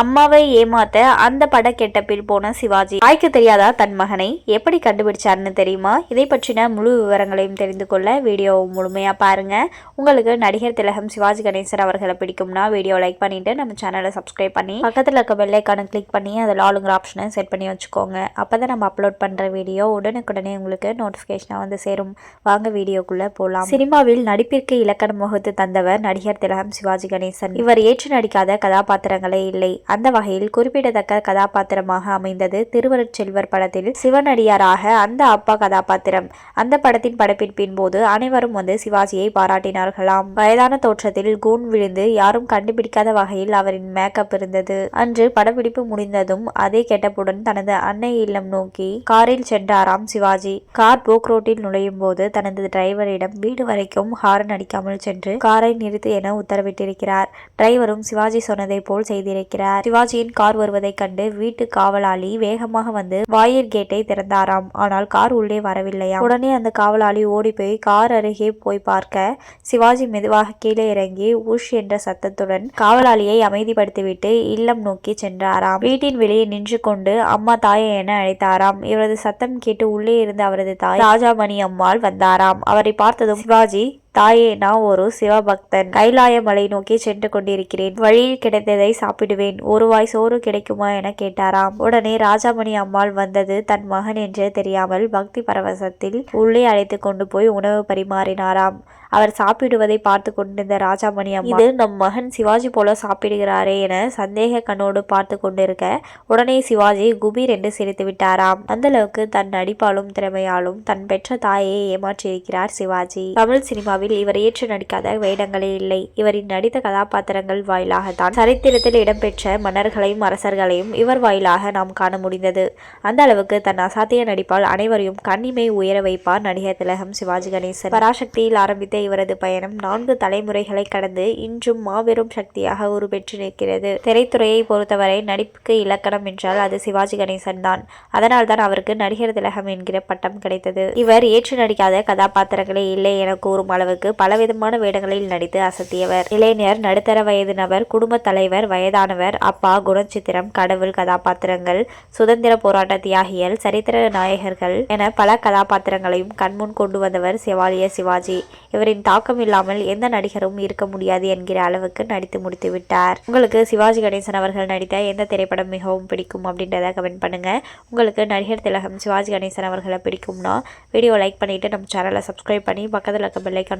அம்மாவை ஏமாத்த அந்த பட கெட்டப்பில் போன சிவாஜி. தாய்க்கு தெரியாதா தன் மகனை? எப்படி கண்டுபிடிச்சாருன்னு தெரியுமா? இதை பற்றின முழு விவரங்களையும் தெரிந்து கொள்ள வீடியோ முழுமையா பாருங்க. உங்களுக்கு நடிகர் திலகம் சிவாஜி கணேசன் அவர்களை பிடிக்கும்னா வீடியோ லைக் பண்ணிட்டு நம்ம சேனலை சப்ஸ்கிரைப் பண்ணி பக்கத்தில் இருக்க பெல்லைக்கான கிளிக் பண்ணி அதில் ஆளுங்கிற ஆப்ஷனை செட் பண்ணி வச்சுக்கோங்க. அப்பதான் நம்ம அப்லோட் பண்ற வீடியோ உடனுக்குடனே உங்களுக்கு நோட்டிஃபிகேஷனாக வந்து சேரும். வாங்க வீடியோக்குள்ள போலாம். சினிமாவில் நடிப்பிற்கு இலக்கணம் வகுத்து தந்தவர் நடிகர் திலகம் சிவாஜி கணேசன். இவர் ஏற்று நடிக்காத கதாபாத்திரங்களே இல்லை. அந்த வகையில் குறிப்பிடத்தக்க கதாபாத்திரமாக அமைந்தது திருவருட்செல்வர் படத்தில் சிவனடியாராக அந்த அப்பா கதாபாத்திரம். அந்த படத்தின் படப்பிடிப்பின் போது அனைவரும் வந்து சிவாஜியை பாராட்டினார்களாம். வயதான தோற்றத்தில் கூன் விழுந்து யாரும் கண்டுபிடிக்காத வகையில் அவரின் மேக்கப் இருந்தது. அன்று படப்பிடிப்பு முடிந்ததும் அதே கெட்டப்புடன் தனது அன்னை இல்லம் நோக்கி காரில் சென்றாராம் சிவாஜி. கார் போக் ரோட்டில் நுழையும் போது தனது டிரைவரிடம் வீடு வரைக்கும் ஹாரன் அடிக்காமல் சென்று காரை நிறுத்து என உத்தரவிட்டிருக்கிறார். டிரைவரும் சிவாஜி சொன்னதை போல் செய்திருக்கிறார். சிவாஜியின் கார் வருவதைக் கண்டு வீட்டு காவலாளி வேகமாக வந்து வாயிற் கேட்டை திறந்தாராம். ஆனால் கார் உள்ளே வரவில்லையாம். உடனே அந்த காவலாளி ஓடி போய் கார் அருகே போய் பார்க்க சிவாஜி மெதுவாக கீழே இறங்கி உஷ் என்ற சத்தத்துடன் காவலாளியை அமைதிப்படுத்திவிட்டு இல்லம் நோக்கி சென்றாராம். வீட்டின் வெளியே நின்று கொண்டு அம்மா தாயை என அழைத்தாராம். இவரது சத்தம் கேட்டு உள்ளே இருந்து அவரது தாய் ராஜாமணி அம்மாள் வந்தாராம். அவரை பார்த்ததும் சிவாஜி தாயே நான் ஒரு சிவபக்தன். கைலாய மலை நோக்கி சென்று கொண்டிருக்கிறேன். வழியில் கிடைத்ததை சாப்பிடுவேன். ஒரு வாய் சோறு கிடைக்குமா என கேட்டாராம். உடனே ராஜாமணி அம்மாள் வந்தது தன் மகன் என்று தெரியாமல் பக்தி பரவசத்தில் உள்ளே அழைத்து கொண்டு போய் உணவு பரிமாறினாராம். அவர் சாப்பிடுவதை பார்த்து கொண்டிருந்த ராஜாமணி அம்மா இது நம் மகன் சிவாஜி போல சாப்பிடுகிறாரே என சந்தேக கண்ணோடு பார்த்து கொண்டிருக்க உடனே சிவாஜி குபீர் என்று சிரித்து விட்டாராம். அந்த அளவுக்கு தன் நடிப்பாலும் திறமையாலும் தன் பெற்ற தாயை ஏமாற்றியிருக்கிறார் சிவாஜி. தமிழ் சினிமா சினிமாவில் இவர் ஏற்று நடிக்காத வேடங்களே இல்லை. இவரின் நடித்த கதாபாத்திரங்கள் வாயிலாகத்தான் சரித்திரத்தில் இடம்பெற்ற மன்னர்களையும் அரசர்களையும் இவர் வாயிலாக நாம் காண முடிந்தது. அந்த அளவுக்கு தன் அசாத்திய நடிப்பால் அனைவரையும் கண்ணிமை உயர வைப்பார் நடிகர் திலகம் சிவாஜி கணேசன். பராசக்தியில் ஆரம்பித்த இவரது பயணம் நான்கு தலைமுறைகளை கடந்து இன்றும் மாபெரும் சக்தியாக உருபெற்று நிற்கிறது. திரைத்துறையை பொறுத்தவரை நடிப்புக்கு இலக்கணம் என்றால் அது சிவாஜி கணேசன் தான். அதனால் தான் அவருக்கு நடிகர் திலகம் என்கிற பட்டம் கிடைத்தது. இவர் ஏற்று நடிக்காத கதாபாத்திரங்களே இல்லை என கூறும் அளவு அளவுக்கு பலவிதமான வேடங்களில் நடித்து அசத்தியவர். இளைஞர் நடுத்தர வயது நபர் குடும்ப தலைவர் வயதானவர் அப்பா குணச்சித்திரம் கடவுள் கதாபாத்திரங்கள் சுதந்திர போராட்ட தியாகிகள் சரித்திர நாயகர்கள் என பல கதாபாத்திரங்களையும் கண்முன் கொண்டு வந்தவர் சிவாலிய சிவாஜி. இவரின் தாக்கம் இல்லாமல் எந்த நடிகரும் இருக்க முடியாது என்கிற அளவுக்கு நடித்து முடித்து விட்டார். உங்களுக்கு சிவாஜி கணேசன் அவர்கள் நடித்த எந்த திரைப்படம் மிகவும் பிடிக்கும் அப்படின்றத கமெண்ட் பண்ணுங்க. உங்களுக்கு நடிகர் திலகம் சிவாஜி கணேசன் அவர்களை பிடிக்கும்னா வீடியோ லைக் பண்ணிட்டு நம்ம சேனலை சப்ஸ்கிரைப் பண்ணி பக்கத்தில் இருக்க பெல்லைக்கான